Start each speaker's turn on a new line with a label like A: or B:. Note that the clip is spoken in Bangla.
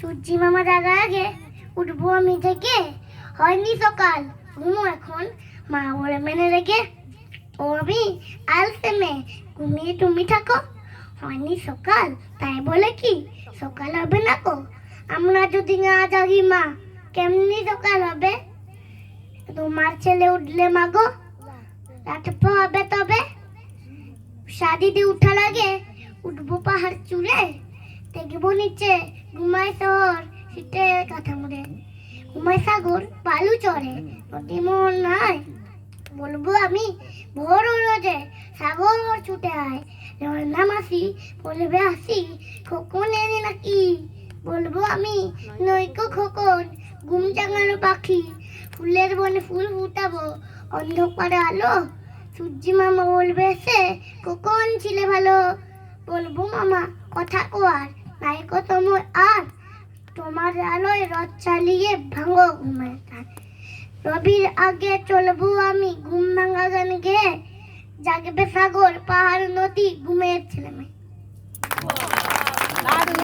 A: সূর্যি মামা জাগার আগে উঠবো আমি থেকে। হয়নি সকাল। ঘুমো এখন। মা বলে, মেনে রেখে ও আমি আলসে মেয়ে ঘুমিয়ে তুমি থাকো। হয়নি সকাল। তাই বলে কি, সকাল হবে না কো আমরা যদি না জাগি, মা, কেমনি সকাল হবে? তোমার ছেলে উঠলে মাগো রাত হবে তবে। শাদিতে উঠার আগে উঠবো পাহাড় চূড়ে। দেখব নিচে ঘুমায় শহর শীতে কাঁথা মুড়ে ঘুমায় সাগর, বালু চড়ে। নদী মোহন নাই। বলব আমি, ভোর রোজে সাগর ছুটে আয়। ঝর্ণা মাসি, বলবে আসি খোকন এনে নাকি? বলব আমি, নৈকো খোকন ঘুম জাগানো পাখি। ফুলের বনে ফুল ফুটাবো, অন্ধকারে আলো। সূর্যি মামা বলবে সে কখন ছিলে ভালো। বলব মামা, কথা কোয়ার নায়কতম আর তোমার আলোয় রথ চালিয়ে ভাঙো ঘুমের টান রবির আগে চলবো আমি, ঘুম ভাঙা গান গেয়ে জাগবে সাগর, পাহাড়, নদী, ঘুমের ছেলেমেয়ে।